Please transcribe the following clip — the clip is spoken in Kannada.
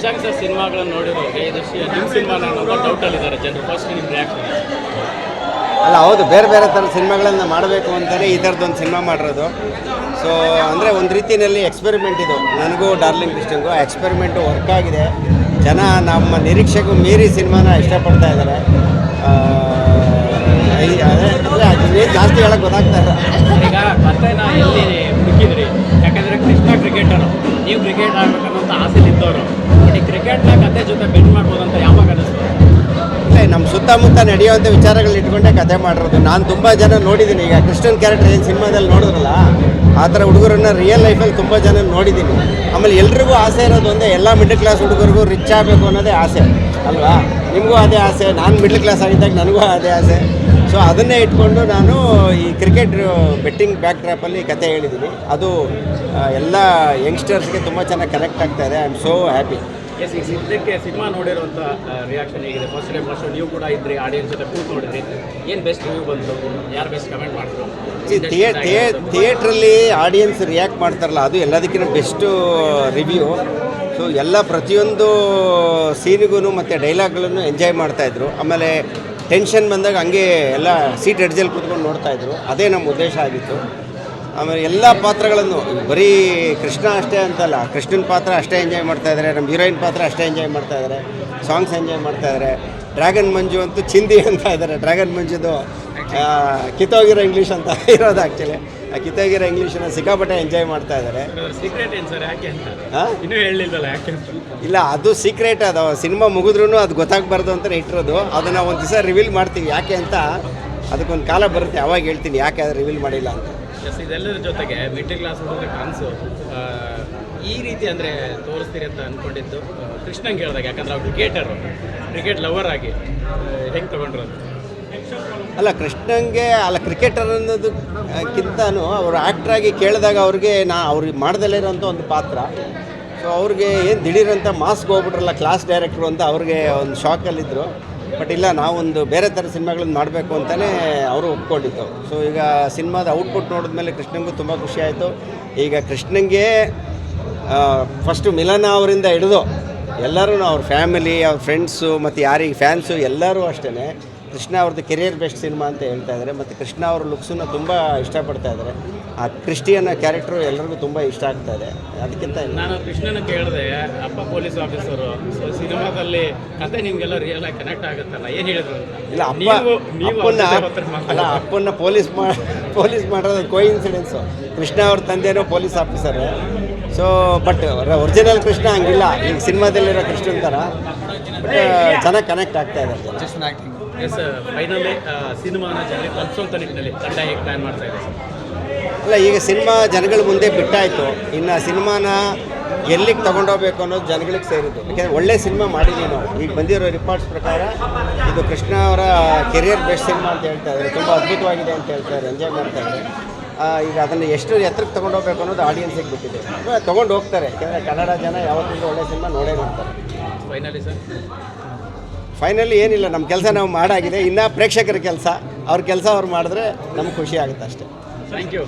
ಶಶಾಂಕ್ ಸರ್ ಸಿನಿಮಾಗಳನ್ನು ನೋಡಿರೋರಿಗೆ ಇದು ನಿಮ್ಮ ಸಿನಿಮಾನ ಡೌಟಲ್ಲಿದ್ದಾರೆ ಜನರು ಫಸ್ಟ್ ನಿಮ್ಮ ರಿಯಾಕ್ಷನ್ ಅಲ್ಲ ಹೌದು ಬೇರೆ ಬೇರೆ ಥರ ಸಿನಿಮಾಗಳನ್ನು ಮಾಡಬೇಕು ಅಂತಲೇ ಈ ಥರದ್ದೊಂದು ಸಿನಿಮಾ ಮಾಡಿರೋದು. ಸೊ ಅಂದರೆ ಒಂದು ರೀತಿಯಲ್ಲಿ ಎಕ್ಸ್ಪೆರಿಮೆಂಟ್ ಇದು. ನನಗೂ ಡಾರ್ಲಿಂಗ್ ಡಿಸ್ಟಿಂಗು ಎಕ್ಸ್ಪೆರಿಮೆಂಟು ವರ್ಕ್ ಆಗಿದೆ. ಜನ ನಮ್ಮ ನಿರೀಕ್ಷೆಗೂ ಮೀರಿ ಸಿನಿಮಾನ ಇಷ್ಟಪಡ್ತಾ ಇದ್ದಾರೆ. ಅದೇ ಜಾಸ್ತಿ ಹೇಳಕ್ಕೆ ಗೊತ್ತಾಗ್ತಾ ಇಲ್ಲ. ಈಗ ನಾ ಎಲ್ಲಿ ಹುಡುಕಿದ್ರಿ? ಯಾಕಂದ್ರೆ ಕೃಷ್ಣ ಕ್ರಿಕೆಟರು ನೀವು ಕ್ರಿಕೆಟ್ ಆಡ್ಬೇಕನ್ನೋಂಥ ಆಸೆ ಇದ್ದವರು ಕ್ರಿಕೆಟ್ನ ಕತೆ ಜೊತೆ ಮಾಡ್ಬೋದು ಅಂತ ಯಾವಾಗ ನಮ್ಮ ಸುತ್ತಮುತ್ತ ನಡೆಯುವಂಥ ವಿಚಾರಗಳು ಇಟ್ಕೊಂಡೇ ಕತೆ ಮಾಡಿರೋದು. ನಾನು ತುಂಬ ಜನ ನೋಡಿದ್ದೀನಿ ಈಗ ಕೃಷ್ಣನ್ ಕ್ಯಾರೆಕ್ಟರ್ ಏನು ಸಿನಿಮಾದಲ್ಲಿ ನೋಡಿದ್ರಲ್ಲ, ಆ ಥರ ಹುಡುಗರನ್ನ ರಿಯಲ್ ಲೈಫಲ್ಲಿ ತುಂಬ ಜನ ನೋಡಿದ್ದೀನಿ ಆಮೇಲೆ ಎಲ್ರಿಗೂ ಆಸೆ ಇರೋದು ಒಂದೇ, ಎಲ್ಲ ಮಿಡ್ಲ್ ಕ್ಲಾಸ್ ಹುಡುಗರಿಗೂ ರಿಚ್ ಆಗಬೇಕು ಅನ್ನೋದೇ ಆಸೆ. ಅಲ್ವಾ? ನಿಮಗೂ ಅದೇ ಆಸೆ, ನಾನು ಮಿಡ್ಲ್ ಕ್ಲಾಸ್ ಆಗಿದ್ದಾಗ ನನಗೂ ಅದೇ ಆಸೆ. ಸೊ ಅದನ್ನೇ ಇಟ್ಕೊಂಡು ನಾನು ಈ ಕ್ರಿಕೆಟ್ ಬೆಟ್ಟಿಂಗ್ ಬ್ಯಾಕ್ ಟ್ರ್ಯಾಪಲ್ಲಿ ಕತೆ ಹೇಳಿದ್ದೀನಿ. ಅದು ಎಲ್ಲ ಯಂಗ್ಸ್ಟರ್ಸ್ಗೆ ತುಂಬ ಚೆನ್ನಾಗಿ ಕನೆಕ್ಟ್ ಆಗ್ತಾ ಇದೆ. I am so happy as ಈಗ ಇದಕ್ಕೆ ಸಿನಿಮಾ ನೋಡಿರುವಂಥ ರಿಯಾಕ್ಷನ್ ಹೇಗಿದೆ? ಫಸ್ಟ್ ಡೇ ಫಸ್ಟ್ ನೀವು ಕೂಡ ಇದ್ರಿ ಆಡಿಯನ್ಸ್ ಜೊತೆ ಕೂತ್ ನೋಡಿದ್ರಿ. ಏನು ಬೆಸ್ಟ್ ರಿವ್ಯೂ ಬಂತು? ಯಾರು ಬೆಸ್ಟ್ ಕಮೆಂಟ್ ಮಾಡಿದ್ರು? ಥಿಯೇಟ್ರಲ್ಲಿ ಆಡಿಯನ್ಸ್ ರಿಯಾಕ್ಟ್ ಮಾಡ್ತಾರಲ್ಲ ಅದು ಎಲ್ಲದಕ್ಕಿಂತ ಬೆಸ್ಟು ರಿವ್ಯೂ ಸೊ ಎಲ್ಲ ಪ್ರತಿಯೊಂದು ಸೀನಿಗೂ ಮತ್ತು ಡೈಲಾಗ್ಗಳನ್ನು ಎಂಜಾಯ್ ಮಾಡ್ತಾಯಿದ್ರು ಆಮೇಲೆ ಟೆನ್ಷನ್ ಬಂದಾಗ ಹಂಗೆ ಎಲ್ಲ ಸೀಟ್ ಎಡ್ಜಲ್ಲಿ ಕೂತ್ಕೊಂಡು ನೋಡ್ತಾಯಿದ್ರು ಅದೇ ನಮ್ಮ ಉದ್ದೇಶ ಆಗಿತ್ತು. ಆಮೇಲೆ ಎಲ್ಲ ಪಾತ್ರಗಳನ್ನು, ಬರೀ ಕೃಷ್ಣ ಅಷ್ಟೇ ಅಂತಲ್ಲ, ಕೃಷ್ಣನ ಪಾತ್ರ ಅಷ್ಟೇ ಎಂಜಾಯ್ ಮಾಡ್ತಾ ಇದ್ದಾರೆ ನಮ್ಮ ಹೀರೋಯಿನ್ ಪಾತ್ರ ಅಷ್ಟೇ ಎಂಜಾಯ್ ಮಾಡ್ತಾ ಇದ್ದಾರೆ ಸಾಂಗ್ಸ್ ಎಂಜಾಯ್ ಮಾಡ್ತಾ ಇದ್ದಾರೆ ಡ್ರ್ಯಾಗನ್ ಮಂಜು ಅಂತೂ ಚಿಂದಿ ಅಂತ ಇದ್ದಾರೆ ಡ್ರ್ಯಾಗನ್ ಮಂಜುದು ಕಿತ್ತೋಗಿರೋ ಇಂಗ್ಲೀಷ್ ಅಂತ ಇರೋದು ಆ್ಯಕ್ಚುಲಿ ಆ ಕಿತ್ತಾಗಿರೋ ಇಂಗ್ಲೀಷನ್ನ ಸಿಕ್ಕಾಪಟ್ಟೆ ಎಂಜಾಯ್ ಮಾಡ್ತಾ ಇದ್ದಾರೆ. ಸೀಕ್ರೆಟ್ ಏನು ಸರ್ ಯಾಕೆ ಅಂತ? ಇನ್ನೂ ಹೇಳಿಲ್ವಲ್ಲ ಯಾಕೆ ಅಂತ? ಇಲ್ಲ ಅದು ಸೀಕ್ರೆಟ್ ಅದು ಸಿನಿಮಾ ಮುಗಿದ್ರೂ ಅದು ಗೊತ್ತಾಗಬಾರ್ದು ಅಂತಲೇ ಇಟ್ಟಿರೋದು. ಅದನ್ನು ಒಂದು ದಿವಸ ರಿವೀಲ್ ಮಾಡ್ತೀವಿ ಯಾಕೆ ಅಂತ ಅದಕ್ಕೊಂದು ಕಾಲ ಬರುತ್ತೆ ಅವಾಗ ಹೇಳ್ತೀನಿ ಯಾಕೆ ಅದು ರಿವೀಲ್ ಮಾಡಿಲ್ಲ ಅಂತ. ಇದೆಲ್ಲರ ಜೊತೆಗೆ ಮಿಡ್ಲ್ ಕ್ಲಾಸ್ ಕನಸು. ಈ ರೀತಿ ಅಂದರೆ ತೋರಿಸ್ತೀರಿ ಅಂತ ಅಂದ್ಕೊಂಡಿದ್ದು ಕೃಷ್ಣಂಗೆ ಹೇಳಿದಾಗ ಯಾಕಂದ್ರೆ ಅವ್ರು ಕ್ರಿಕೆಟರು ಕ್ರಿಕೆಟ್ ಲವರ್ ಆಗಿ ಹೆಂಗೆ ತೊಗೊಂಡ್ರು ಅಂತ. ಅಲ್ಲ ಕೃಷ್ಣಂಗೆ ಅಲ್ಲ ಕ್ರಿಕೆಟರ್ ಅನ್ನೋದಕ್ಕಿಂತನೂ ಅವರು ಆ್ಯಕ್ಟ್ರಾಗಿ ಕೇಳಿದಾಗ ಅವ್ರಿಗೆ ನಾ, ಅವ್ರಿಗೆ ಮಾಡ್ದಲೇ ಇರೋಂಥ ಒಂದು ಪಾತ್ರ. ಸೊ ಅವ್ರಿಗೆ ಏನು ದಿಢೀರಂತ ಮಾಸ್ಕ್ ಹೋಗ್ಬಿಟ್ರಲ್ಲ ಕ್ಲಾಸ್ ಡೈರೆಕ್ಟ್ರು ಅಂತ ಅವ್ರಿಗೆ ಒಂದು ಶಾಕಲ್ಲಿದ್ದರು ಬಟ್ ಇಲ್ಲ, ನಾವೊಂದು ಬೇರೆ ಥರ ಸಿನಿಮಾಗಳನ್ನ ಮಾಡಬೇಕು ಅಂತಲೇ ಅವರು ಒಪ್ಕೊಂಡಿದ್ದು. ಸೊ ಈಗ ಸಿನಿಮಾದ ಔಟ್ಪುಟ್ ನೋಡಿದ್ಮೇಲೆ ಕೃಷ್ಣಂಗೂ ತುಂಬ ಖುಷಿ ಆಯಿತು. ಈಗ ಕೃಷ್ಣಂಗೆ ಫಸ್ಟು ಮಿಲನ ಅವರಿಂದ ಹಿಡಿದು ಎಲ್ಲರೂ ಅವ್ರ ಫ್ಯಾಮಿಲಿ ಅವ್ರ ಫ್ರೆಂಡ್ಸು ಮತ್ತು ಯಾರಿಗೆ ಫ್ಯಾನ್ಸು ಎಲ್ಲರೂ ಅಷ್ಟೇ ಕೃಷ್ಣ ಅವ್ರದ್ದು ಕೆರಿಯರ್ ಬೆಸ್ಟ್ ಸಿನಿಮಾ ಅಂತ ಹೇಳ್ತಾ ಇದ್ದಾರೆ ಮತ್ತು ಕೃಷ್ಣ ಅವ್ರ ಲುಕ್ಸನ್ನು ತುಂಬ ಇಷ್ಟಪಡ್ತಾ ಇದ್ದಾರೆ ಆ ಕ್ರಿಸ್ಟಿಯನ್ನ ಕ್ಯಾರೆಕ್ಟ್ರು ಎಲ್ಲರಿಗೂ ತುಂಬ ಇಷ್ಟ ಆಗ್ತಾ ಇದೆ. ಅದಕ್ಕಿಂತ ನಾನು ಕೃಷ್ಣನ ಕೇಳಿದೆ ಅಪ್ಪ ಪೊಲೀಸ್ ಆಫೀಸರು ಸೊ ಸಿನಿಮಾದಲ್ಲಿ ಕತೆ ನಿಮಗೆಲ್ಲ ರಿಯಲ್ ಆಗಿ ಕನೆಕ್ಟ್ ಆಗುತ್ತಲ್ಲ? ಏನು ಹೇಳಿದ್ರು? ಇಲ್ಲ ಅಪ್ಪ ನೀವು ನೀವು ಅಪ್ಪನ್ನ ಜೊತೆ ಹೊತ್ತರ ಮಾತಾಡಿ. ಅಲ್ಲ ಅಪ್ಪನ ಪೊಲೀಸ್ ಮಾ ಪೊಲೀಸ್ ಮಾಡೋದು ಕೋಇನ್ಸಿಡೆನ್ಸು ಕೃಷ್ಣ ಅವ್ರ ತಂದೆನೂ police officer so but original Krishna ಹಂಗಿಲ್ಲ. ಈಗ ಸಿನಿಮಾದಲ್ಲಿರೋ ಕೃಷ್ಣನ ಥರ ಬಟ್ ಚೆನ್ನಾಗಿ ಕನೆಕ್ಟ್ ಆಗ್ತಾ ಇದೆ. ಜನ ಎಸ್ ಫೈನಲಿ ಸಿನಿಮಾನ ಜನರಿಗೆ ತಲುಪಿಸುವಂಥ ನಿಟ್ಟಿನಲ್ಲಿ ಪ್ಲ್ಯಾನ್ ಮಾಡ್ತಾ ಇದೆ ಅಲ್ಲ ಈಗ ಸಿನಿಮಾ ಜನಗಳ ಮುಂದೆ ಬಿಟ್ಟಾಯಿತು. ಇನ್ನು ಸಿನಿಮಾನ ಎಲ್ಲಿಗೆ ತಗೊಂಡೋಗ್ಬೇಕು ಅನ್ನೋದು ಜನಗಳಿಗೆ ಸೇರಿದ್ದು. ಯಾಕೆಂದರೆ ಒಳ್ಳೆ ಸಿನಿಮಾ ಮಾಡಿದ್ದೀವಿ ನಾವು. ಈಗ ಬಂದಿರೋ ರಿಪೋರ್ಟ್ಸ್ ಪ್ರಕಾರ ಇದು ಕೃಷ್ಣ ಅವರ ಕೆರಿಯರ್ ಬೆಸ್ಟ್ ಸಿನಿಮಾ ಅಂತ ಹೇಳ್ತಾ ಇದ್ದಾರೆ. ತುಂಬ ಅದ್ಭುತವಾಗಿದೆ ಅಂತ ಹೇಳ್ತಾರೆ ಎಂಜಾಯ್ ಮಾಡ್ತಾ ಇದ್ದಾರೆ. ಈಗ ಅದನ್ನು ಎಷ್ಟು ಎತ್ತರಕ್ಕೆ ತೊಗೊಂಡೋಗ್ಬೇಕು ಅನ್ನೋದು ಆಡಿಯನ್ಸಿಗೆ ಬಿಟ್ಟಿದೆ ತೊಗೊಂಡು ಹೋಗ್ತಾರೆ ಯಾಕೆಂದರೆ ಕನ್ನಡ ಜನ ಯಾವತ್ತಿಂದ ಒಳ್ಳೆ ಸಿನಿಮಾ ನೋಡೇ ನೋಡ್ತಾರೆ ಫೈನಲಿ ಸರ್ ಫೈನಲಿ ಏನಿಲ್ಲ ನಮ್ಮ ಕೆಲಸ ನಾವು ಮಾಡಾಗಿದೆ. ಇನ್ನು ಪ್ರೇಕ್ಷಕರ ಕೆಲಸ. ಅವ್ರ ಕೆಲಸ ಅವ್ರು ಮಾಡಿದ್ರೆ ನಮ್ಗೆ ಖುಷಿ ಆಗುತ್ತೆ ಅಷ್ಟೇ. Thank you